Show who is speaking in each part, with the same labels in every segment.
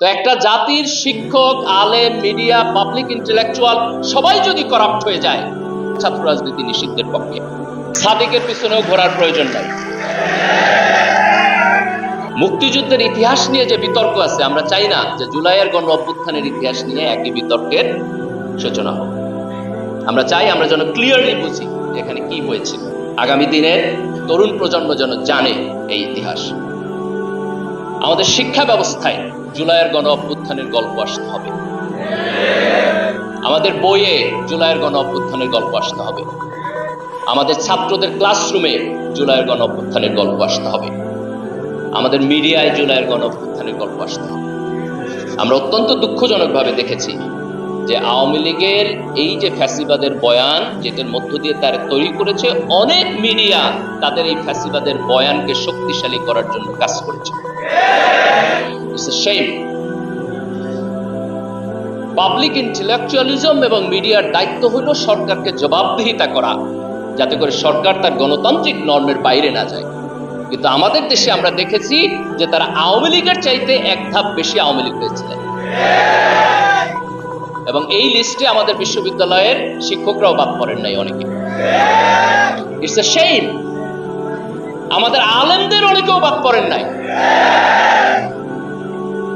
Speaker 1: তো একটা জাতির শিক্ষক, আলেম, মিডিয়া পাবলিক ইন্টেলেকচুয়াল সবাই যদি করাপ্ট হয়ে যায়, ছাত্র রাজনীতি নিষিদ্ধের পক্ষে। সাদিকের পিছনেও ঘোরার প্রয়োজন নাই। মুক্তিযুদ্ধের ইতিহাস নিয়ে যে বিতর্ক আছে, আমরা চাই না যে জুলাইয়ের গণ অভ্যুত্থানের ইতিহাস নিয়ে একই বিতর্কের সূচনা হোক। আমরা চাই আমরা যেন ক্লিয়ারলি বুঝি এখানে কি হয়েছে। আগামী দিনের তরুণ প্রজন্ম যেন জানে এই ইতিহাস। আমাদের শিক্ষা ব্যবস্থায় জুলাইয়ের গণ অভ্যুত্থানের গল্প আসতে হবে। আমাদের বইয়ে জুলাইয়ের গণ অভ্যুত্থানের গল্প আসতে হবে। আমাদের ছাত্রদের ক্লাসরুমে জুলাইয়ের গণ অভ্যুত্থানের গল্প আসতে হবে। আমাদের মিডিয়ায় জুলাইয়ের গণ অভ্যুত্থানের গল্প আসতে হবে। আমরা অত্যন্ত দুঃখজনকভাবে দেখেছি যে আওয়ামী লীগের এই যে ফ্যাসিবাদের বয়ান, যেটার মধ্য দিয়ে তারা তৈরি করেছে অনেক মিডিয়া, তাদের এই ফ্যাসিবাদের বয়ানকে শক্তিশালী করার জন্য কাজ করেছে। সেই পাবলিক ইন্টেলেকচুয়ালিজম এবং মিডিয়ার দায়িত্ব হলো সরকারকে জবাবদিহিতা করা, যাতে করে সরকার তার গণতান্ত্রিক নর্মের বাইরে না যায়। কিন্তু আমাদের দেশে আমরা দেখেছি যে তারা আওয়ামী লীগের চাইতে এক ধাপ বেশি আওয়ামী লীগ হয়েছিলেন। এবং এই লিস্টে আমাদের বিশ্ববিদ্যালয়ের শিক্ষকরাও বাদ পড়েন নাই অনেকে। ইটস এ সেইম আমাদের আলেমদের অনেকেও বাদ পড়েন নাই।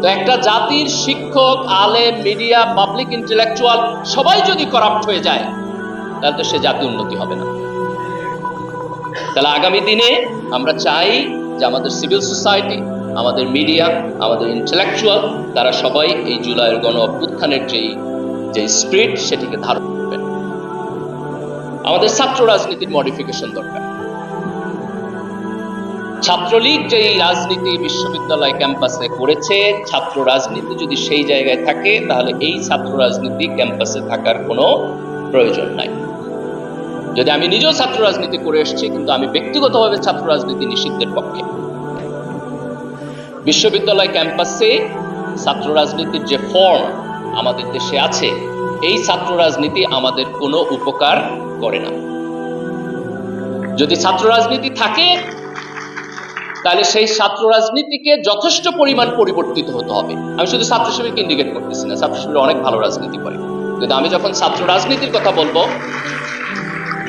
Speaker 1: তো একটা জাতির শিক্ষক, আলেম, মিডিয়া পাবলিক ইন্টেলেকচুয়াল সবাই যদি করাপ্ট হয়ে যায়, তাহলে তো সে জাতি উন্নতি হবে না। তাহলে আগামী দিনে আমরা চাই যে আমাদের সিভিল সোসাইটি আমাদের মিডিয়া আমাদের ইন্টেলেকচুয়াল তারা সবাই এই জুলাইয়ের গণ অভ্যুত্থানের যেই যে স্পিরিট সেটিকে ধারণ করবেন। আমাদের ছাত্র রাজনীতির মডিফিকেশন দরকার। ছাত্রলীগ যে এই রাজনীতি বিশ্ববিদ্যালয় ক্যাম্পাসে করেছে, ছাত্র রাজনীতি যদি সেই জায়গায় থাকে, তাহলে এই ছাত্র রাজনীতি ক্যাম্পাসে থাকার কোনো প্রয়োজন নাই। যদি আমি নিজেও ছাত্র রাজনীতি করে এসেছি, কিন্তু আমি ব্যক্তিগতভাবে ছাত্র রাজনীতি নিষিদ্ধের পক্ষে। বিশ্ববিদ্যালয় ক্যাম্পাসে ছাত্র রাজনীতির যে ফর্ম আমাদের দেশে আছে, এই ছাত্র রাজনীতি আমাদের কোনো উপকার করে না। যদি ছাত্র রাজনীতি থাকে তাহলে সেই ছাত্র রাজনীতিকে যথেষ্ট পরিমাণ পরিবর্তিত হতে হবে। আমি শুধু ছাত্র শিবিরকে ইন্ডিকেট করতেছি না, ছাত্র শিবির অনেক ভালো রাজনীতি করে। কিন্তু আমি যখন ছাত্র রাজনীতির কথা বলব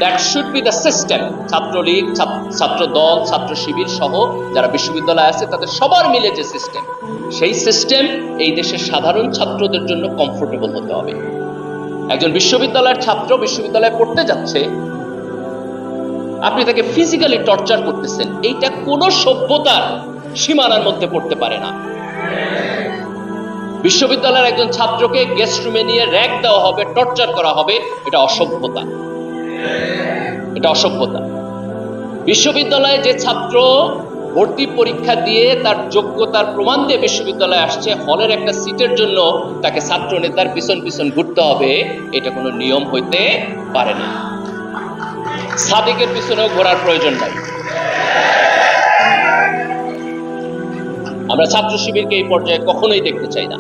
Speaker 1: that should be the system Chhatra League, ছাত্র দল ছাত্র শিবির সহ যারা বিশ্ববিদ্যালয় আছে, তাদের সবার মিলে যে সিস্টেম সেই সিস্টেম এই দেশের সাধারণ ছাত্রদের জন্য কমফোর্টেবল হতে হবে। একজন বিশ্ববিদ্যালয়ের ছাত্র বিশ্ববিদ্যালয়ে পড়তে যাচ্ছে আপনি তাকে ফিজিক্যালি টর্চার করতেছেন। এইটা কোনো সভ্যতার সীমানার মধ্যে পড়তে পারে না। বিশ্ববিদ্যালয়ের একজন ছাত্রকে গেস্ট রুমে নিয়ে র্যাক দেওয়া হবে টর্চার করা হবে, এটা অসভ্যতা। এটা অসভ্যতা। বিশ্ববিদ্যালয়ে যে ছাত্র ভর্তি পরীক্ষা দিয়ে তার যোগ্যতার প্রমাণ দিয়ে বিশ্ববিদ্যালয়ে আসছে, হলের একটা সিটের জন্য তাকে ছাত্র নেতার পিছন পিছন ঘুরতে হবে, এটা কোনো নিয়ম হইতে পারে না। সাদিকের পিছনেও ঘোরার প্রয়োজন নাই। আমরা ছাত্র শিবিরকে এই পর্যায়ে কখনোই দেখতে চাই না।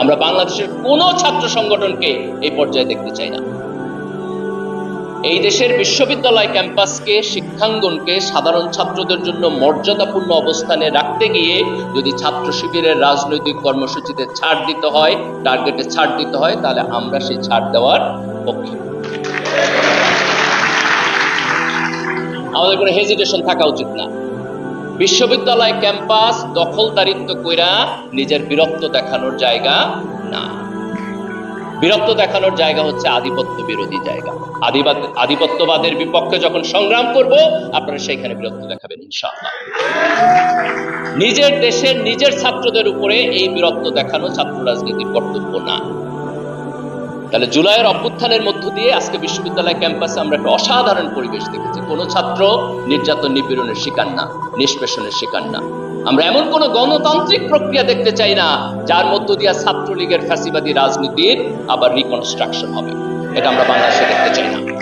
Speaker 1: আমরা বাংলাদেশের কোনো ছাত্র সংগঠনকে এই পর্যায়ে দেখতে চাই না। এই দেশের বিশ্ববিদ্যালয় ক্যাম্পাসকে, শিক্ষাঙ্গনকে সাধারণ ছাত্রদের জন্য মর্যাদাপূর্ণ অবস্থানে রাখতে গিয়ে যদি ছাত্র শিবিরের রাজনৈতিক কর্মসূচিতে ছাড় দিতে হয় টার্গেটে ছাড় দিতে হয়, তাহলে আমরা সেই ছাড় দেওয়ার পক্ষে। আমাদের কোনো হেজিটেশন থাকা উচিত না। বিশ্ববিদ্যালয় ক্যাম্পাস দখলদারিত্ব কইরা নিজের বীরত্ব দেখানোর জায়গা না। বীরত্ব দেখানোর জায়গা হচ্ছে আধিপত্য বিরোধী জায়গা। আধিপত্যবাদের বিপক্ষে যখন সংগ্রাম করব, আপনারা সেইখানে বীরত্ব দেখাবেন ইনশাআল্লাহ। নিজের দেশের নিজের ছাত্রদের উপরে এই বীরত্ব দেখানো ছাত্র রাজনীতির কর্তব্য না। তাহলে জুলাইয়ের অভ্যুত্থানের মধ্য দিয়ে আজকে বিশ্ববিদ্যালয় ক্যাম্পাসে আমরা একটা অসাধারণ পরিবেশ দেখেছি। কোনো ছাত্র নির্যাতন নিপীড়নের শিকার না, নিষ্পেষণের শিকার না। আমরা এমন কোন গণতান্ত্রিক প্রক্রিয়া দেখতে চাই না, যার মধ্য দিয়ে ছাত্রলীগের ফ্যাসিবাদী রাজনীতির আবার রিকনস্ট্রাকশন হবে। এটা আমরা বাংলাদেশে দেখতে চাই না।